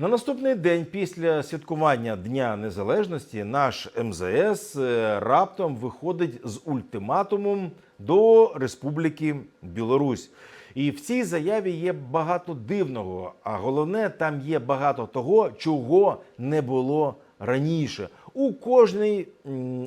На наступний день після святкування Дня Незалежності наш МЗС е, раптом виходить з ультиматумом до Республіки Білорусь. І в цій заяві є багато дивного, а головне, там є багато того, чого не було раніше. У кожній,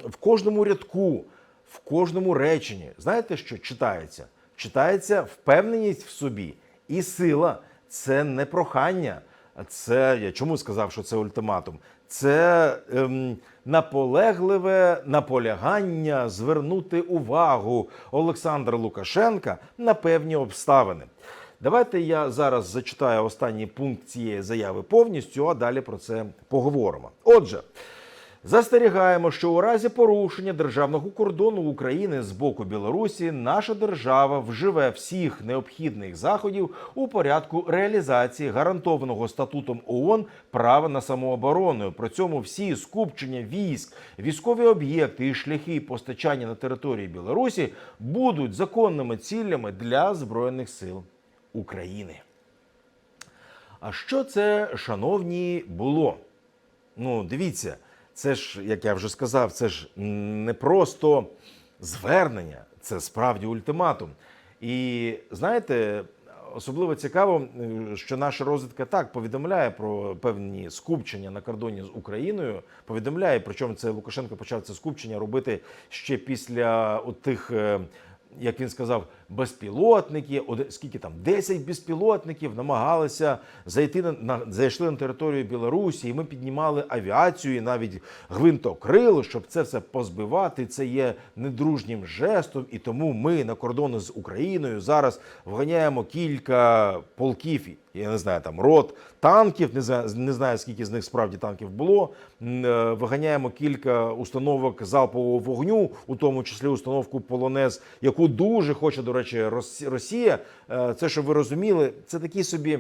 в кожному рядку, в кожному реченні. Знаєте, що читається? Читається впевненість в собі і сила. Це не прохання. Це я чому сказав, що це ультиматум? Це ем, наполегливе наполягання звернути увагу Олександра Лукашенка на певні обставини. Давайте я зараз зачитаю останній пункт цієї заяви повністю, а далі про це поговоримо. Отже. Застерігаємо, що у разі порушення державного кордону України з боку Білорусі наша держава вживе всіх необхідних заходів у порядку реалізації гарантованого статутом ООН права на самооборону. При цьому всі скупчення військ, військові об'єкти і шляхи постачання на території Білорусі будуть законними цілями для збройних сил України. А що це, шановні, було? Ну, дивіться, це ж, як я вже сказав, це ж не просто звернення, це справді ультиматум. І знаєте, особливо цікаво, е, що наша розвідка так повідомляє про певні скупчення на кордоні з Україною. Повідомляє, причому це Лукашенко почав це скупчення робити ще після тих. Як він сказав, безпілотники, скільки там 10 безпілотників намагалися зайти на, на зайшли на територію Білорусі, і ми піднімали авіацію, і навіть гвинтокрил, щоб це все позбивати. Це є недружнім жестом, і тому ми на кордони з Україною зараз вганяємо кілька полків. Я не знаю, там рот танків, не знаю, не знаю скільки з них справді танків було. Е, Виганяємо кілька установок залпового вогню, у тому числі установку Полонез, яку дуже хоче, до речі, Рос- Росія. Е, Це щоб ви розуміли, це такий собі,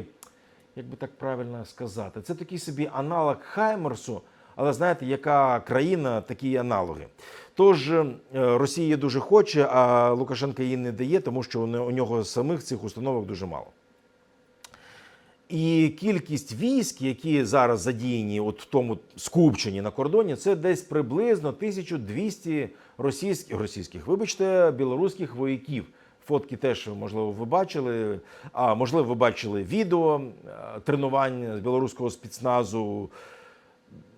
як би так правильно сказати, це такий собі аналог Хаймерсу. Але знаєте, яка країна такі аналоги? Тож е, Росія дуже хоче, а Лукашенко її не дає, тому що у нього самих цих установок дуже мало. І кількість військ, які зараз задіяні от в тому скупченні на кордоні, це десь приблизно 1200 російських, російських, вибачте, білоруських вояків. Фотки теж, можливо, ви бачили. А можливо, ви бачили відео е, тренувань з білоруського спецназу.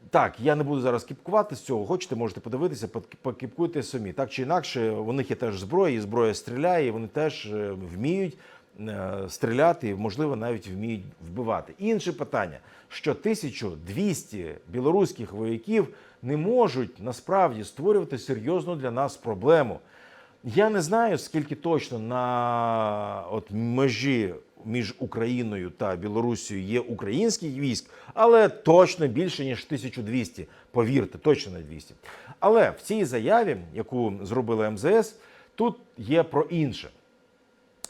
Так, я не буду зараз кіпкувати з цього. Хочете, можете подивитися, пок- покіпкуйте самі. Так чи інакше, у них є теж зброя, і зброя стріляє, і вони теж е, вміють е, стріляти, і, можливо, навіть вміють вбивати. Інше питання, що 1200 білоруських вояків не можуть насправді створювати серйозну для нас проблему. Я не знаю, скільки точно на от межі між Україною та Білорусією є українських військ, але точно більше ніж 1200. Повірте, точно не 200. Але в цій заяві, яку зробили МЗС, тут є про інше.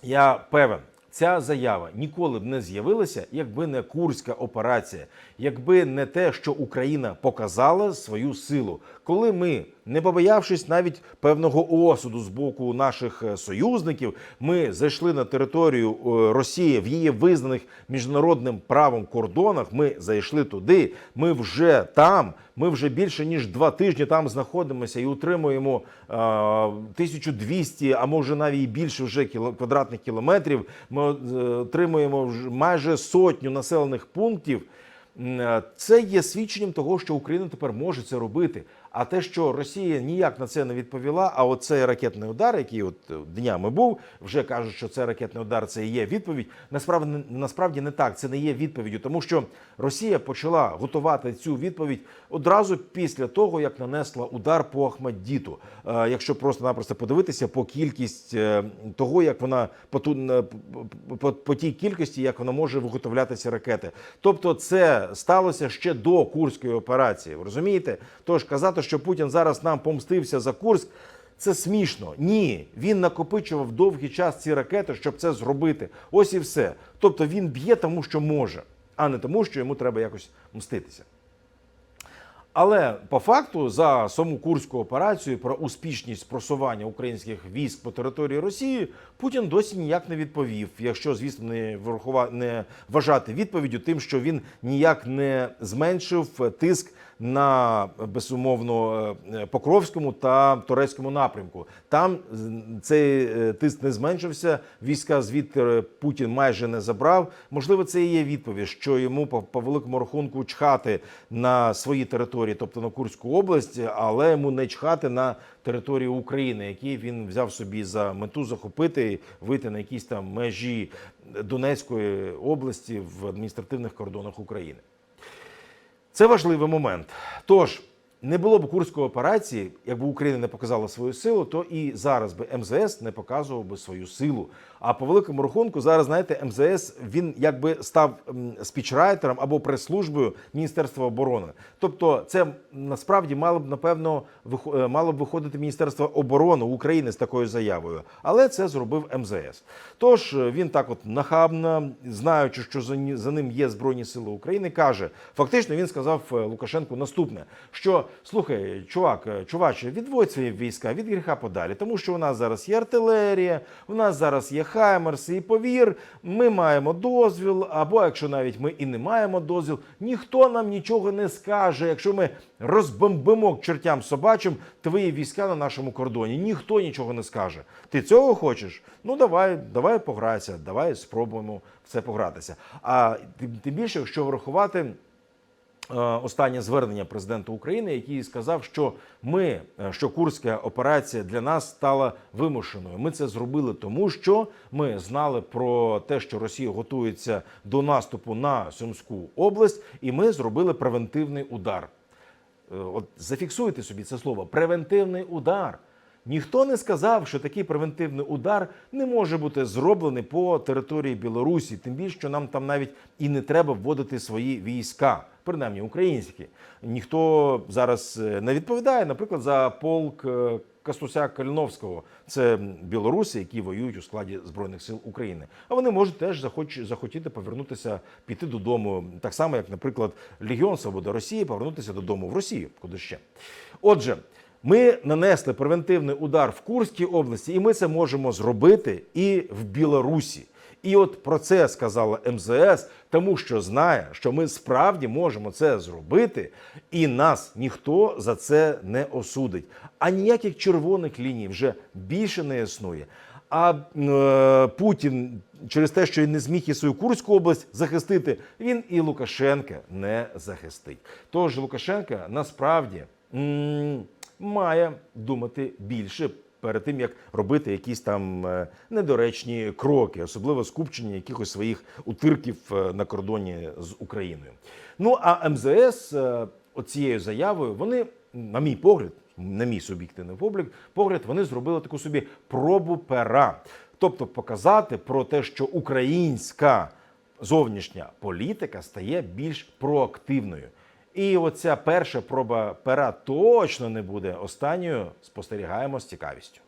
Я певен, ця заява ніколи б не з'явилася, якби не курська операція, якби не те, що Україна показала свою силу, коли ми, не побоявшись навіть певного осуду з боку наших е, союзників, ми зайшли на територію е, Росії в її визнаних міжнародним правом кордонах. Ми зайшли туди. Ми вже там. Ми вже більше ніж два тижні там знаходимося і утримуємо е, 1200, а може навіть більше вже кіло- квадратних кілометрів. Ми отримуємо майже сотню населених пунктів. Е, Це є свідченням того, що Україна тепер може це робити. А те, що Росія ніяк на це не відповіла, а оцей ракетний удар, який от е, днями був, вже кажуть, що це ракетний удар, це і є відповідь. Насправді насправді не так. Це не є відповіддю, тому що Росія почала готувати цю відповідь одразу після того, як нанесла удар по Ахмаддіту. Е, Якщо просто-напросто подивитися по кількість е, того, як вона по, по, по тій кількості, як вона може виготовлятися ракети. Тобто, це сталося ще до Курської операції. Ви розумієте? Тож казати, що Путін зараз нам помстився за Курськ. Це смішно. Ні, він накопичував довгий час ці ракети, щоб це зробити. Ось і все. Тобто він б'є тому, що може, а не тому, що йому треба якось мститися. Але по факту за саму курську операцію про успішність просування українських військ по території Росії Путін досі ніяк не відповів. Якщо, звісно, не врахува... не вважати відповіддю тим, що він ніяк не зменшив тиск на безумовно е, Покровському та турецькому напрямку. Там цей е, тиск не зменшився. Війська звідти е, Путін майже не забрав. Можливо, це і є відповідь, що йому по, великому рахунку чхати на свої території, тобто на Курську область, але йому не чхати на територію України, які він взяв собі за мету захопити, вийти на якісь там межі Донецької області в адміністративних кордонах України. Це важливий момент. Тож не було б курської операції, якби Україна не показала свою силу, то і зараз би МЗС не показував би свою силу. А по великому рахунку, зараз знаєте, МЗС він якби став спічрайтером або прес-службою Міністерства оборони. Тобто, це насправді мало б напевно е, мало б виходити Міністерство оборони України з такою заявою, але це зробив МЗС. Тож е, він так, от нахабно, знаючи, що за ним є збройні сили України, каже: фактично, він сказав е, Лукашенку наступне: що слухай, чувак, е, чуваче, відводь свої війська від гріха подалі, тому що у нас зараз є артилерія, у нас зараз є хаймерси, і повір, ми маємо дозвіл, або якщо навіть ми і не маємо дозвіл, ніхто нам нічого не скаже, якщо ми розбомбимо к чертям собачим твої війська на нашому кордоні. Ніхто нічого не скаже. Ти цього хочеш? Ну давай, давай пограйся, давай спробуємо в це погратися. А тим, тим більше, якщо врахувати. Е, Останнє звернення президента України, який сказав, що ми, е, що курська операція для нас стала вимушеною. Ми це зробили тому, що ми знали про те, що Росія готується до наступу на Сумську область, і ми зробили превентивний удар. Е, От зафіксуйте собі це слово превентивний удар. Ніхто не сказав, що такий превентивний удар не може бути зроблений по території Білорусі, тим більше, що нам там навіть і не треба вводити свої війська, принаймні українські. Ніхто зараз е, не відповідає, наприклад, за полк е, Кастуся Каліновського. Це білоруси, які воюють у складі збройних сил України. А вони можуть теж захоч, захотіти повернутися, піти додому, так само, як, наприклад, Легіон Свобода Росії повернутися додому в Росію, куди ще. Отже. Ми нанесли превентивний удар в Курській області, і ми це можемо зробити і в Білорусі. І от про це сказала МЗС, тому що знає, що ми справді можемо це зробити, і нас ніхто за це не осудить. А ніяких червоних ліній вже більше не існує. А е, Путін через те, що він не зміг і свою Курську область захистити, він і Лукашенка не захистить. Тож Лукашенка насправді м, має думати більше перед тим, як робити якісь там е, недоречні кроки, особливо скупчення якихось своїх утирків е, на кордоні з Україною. Ну а МЗС е, оцією заявою вони, на мій погляд, на мій суб'єктивний погляд, погляд, вони зробили таку собі пробу пера. Тобто показати про те, що українська зовнішня політика стає більш проактивною. І оця перша проба пера точно не буде останньою. Спостерігаємо з цікавістю.